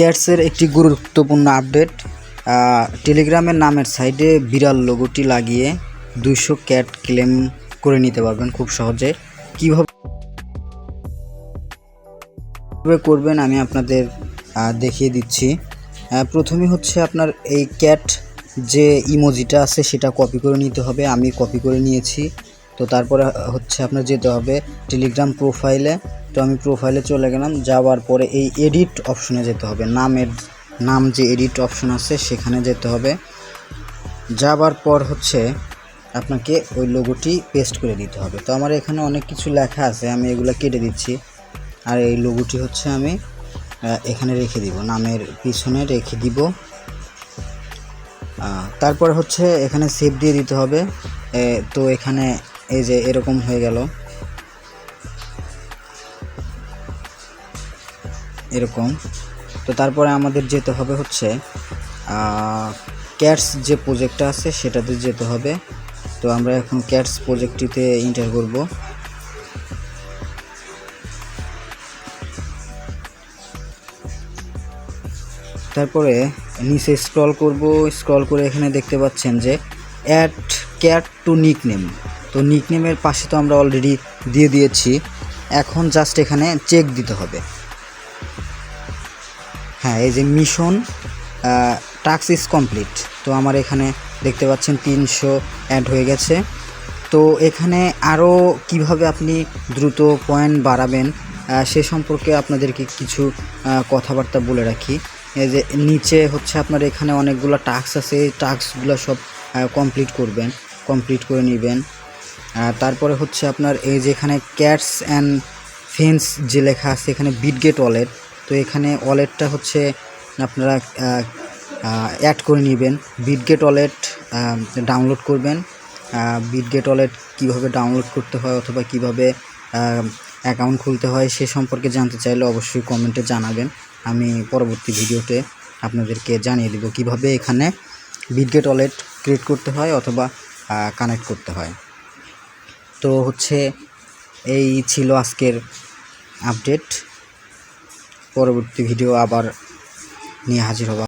ক্যাটসের একটি গুরুত্বপূর্ণ আপডেট টেলিগ্রামের নামের সাইডে বিড়াল লোগোটি লাগিয়ে দুইশো ক্যাট ক্লেম করে নিতে পারবেন খুব সহজে। কীভাবে করবেন আমি আপনাদের দেখিয়ে দিচ্ছি। প্রথমে হচ্ছে আপনার এই ক্যাট যে ইমোজিটা আছে সেটা কপি করে নিতে হবে। আমি কপি করে নিয়েছি। তো তারপরে হচ্ছে আপনার যেতে হবে টেলিগ্রাম প্রোফাইলে তো আমি প্রোফাইলে চলে গেলাম। যাওয়ার পরে এই এডিট অপশনে যেতে হবে। নামের, নাম যে এডিট অপশন আছে সেখানে যেতে হবে। যাবার পর হচ্ছে আপনাকে ওই লোগোটি পেস্ট করে দিতে হবে। তো আমার এখানে অনেক কিছু লেখা আছে, আমি এগুলো কেটে দিচ্ছি। আর এই লোগোটি হচ্ছে আমি এখানে রেখে দিব। নামের পিছনে রেখে দিব। তারপরে হচ্ছে এখানে সেভ দিয়ে দিতে হবে। তো এখানে এই যে এরকম হয়ে গেল। এরকম। তো তারপরে আমাদের যেতে হবে হচ্ছে ক্যাটস যে প্রজেক্টটা আছে সেটাতে যেতে হবে। তো আমরা এখন ক্যাটস প্রজেক্টটিতে এন্টার করব। তারপরে নিচে স্ক্রল করব। স্ক্রল করে এখানে দেখতে পাচ্ছেন যে অ্যাড ক্যাট টু নিকনেম তো নিকনেমের পাশে তো আমরা অলরেডি দিয়ে দিয়েছি। এখন জাস্ট এখানে চেক দিতে হবে। হ্যাঁ এই যে মিশন টাস্ক ইজ কমপ্লিট তো আমার এখানে দেখতে পাচ্ছেন তিনশো অ্যাড হয়ে গেছে। তো এখানে আরও কীভাবে আপনি দ্রুত পয়েন্ট বাড়াবেন সে সম্পর্কে আপনাদেরকে কিছু কথাবার্তা বলে রাখি। এই যে নিচে হচ্ছে আপনার এখানে অনেকগুলো টাস্ক আছে, এই টাস্কগুলো সব কমপ্লিট করবেন কমপ্লিট করে নেবেন। তারপরে হচ্ছে আপনার এই যে এখানে ক্যাটস অ্যান্ড ফেন্স যে লেখা আছে, এখানে বিটগেট ওয়ালেট তো এখানে ওয়ালেটটা হচ্ছে আপনারা অ্যাড করে নেবেন। বিটগেট ওয়ালেট ডাউনলোড করবেন। বিটগেট ওয়ালেট কীভাবে ডাউনলোড করতে হয় অথবা কীভাবে অ্যাকাউন্ট খুলতে হয় সে সম্পর্কে জানতে চাইলে অবশ্যই কমেন্টে জানাবেন। আমি পরবর্তী ভিডিওতে আপনাদেরকে জানিয়ে দেব কীভাবে এখানে বিটগেট ওয়ালেট ক্রিয়েট করতে হয় অথবা কানেক্ট করতে হয়। তো হচ্ছে এই ছিল আজকের আপডেট পরবর্তী ভিডিও আবার নিয়ে হাজির হব।